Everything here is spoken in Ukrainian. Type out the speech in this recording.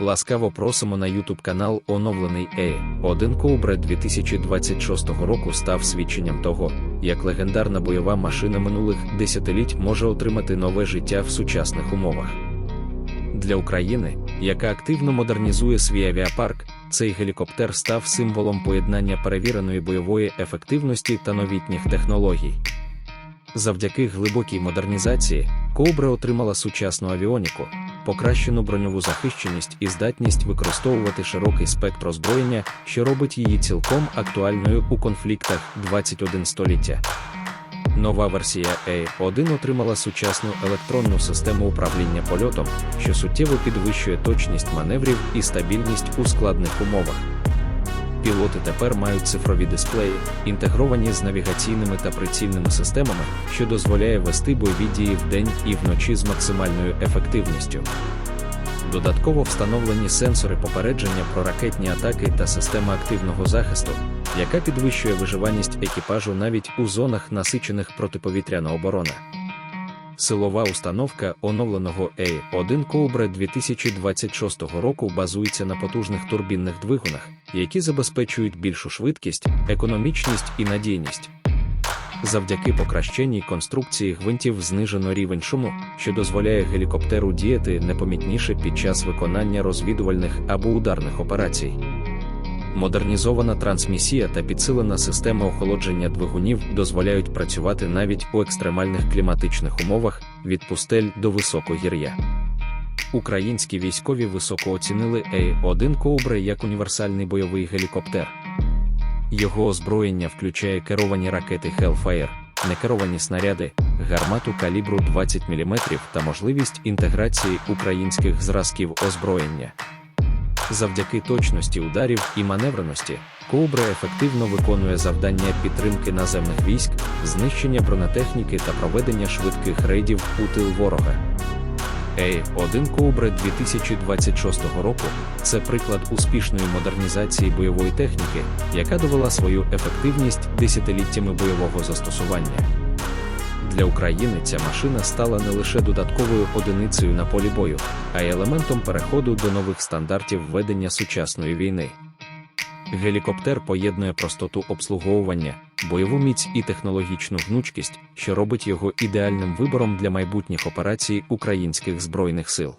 Ласкаво просимо на YouTube канал Оновлений Е. Один Cobra 2026 року став свідченням того, як легендарна бойова машина минулих десятиліть може отримати нове життя в сучасних умовах. Для України, яка активно модернізує свій авіапарк, цей гелікоптер став символом поєднання перевіреної бойової ефективності та новітніх технологій. Завдяки глибокій модернізації, Кобра отримала сучасну авіоніку, покращену броньову захищеність і здатність використовувати широкий спектр озброєння, що робить її цілком актуальною у конфліктах 21 століття. Нова версія A1 отримала сучасну електронну систему управління польотом, що суттєво підвищує точність маневрів і стабільність у складних умовах. Пілоти тепер мають цифрові дисплеї, інтегровані з навігаційними та прицільними системами, що дозволяє вести бойові дії вдень і вночі з максимальною ефективністю. Додатково встановлені сенсори попередження про ракетні атаки та система активного захисту, яка підвищує виживаність екіпажу навіть у зонах насичених протиповітряна оборона. Силова установка оновленого A1 Cobra 2026 року базується на потужних турбінних двигунах, які забезпечують більшу швидкість, економічність і надійність. Завдяки покращеній конструкції гвинтів знижено рівень шуму, що дозволяє гелікоптеру діяти непомітніше під час виконання розвідувальних або ударних операцій. Модернізована трансмісія та підсилена система охолодження двигунів дозволяють працювати навіть у екстремальних кліматичних умовах від пустель до високогір'я. Українські військові високо оцінили A1 Cobra як універсальний бойовий гелікоптер. Його озброєння включає керовані ракети Hellfire, некеровані снаряди, гармату калібру 20 мм та можливість інтеграції українських зразків озброєння. Завдяки точності ударів і маневреності, Кобра ефективно виконує завдання підтримки наземних військ, знищення бронетехніки та проведення швидких рейдів у тил ворога. Ей-1 Кобра 2026 року це приклад успішної модернізації бойової техніки, яка довела свою ефективність десятиліттями бойового застосування. Для України ця машина стала не лише додатковою одиницею на полі бою, а й елементом переходу до нових стандартів ведення сучасної війни. Гелікоптер поєднує простоту обслуговування, бойову міць і технологічну гнучкість, що робить його ідеальним вибором для майбутніх операцій українських збройних сил.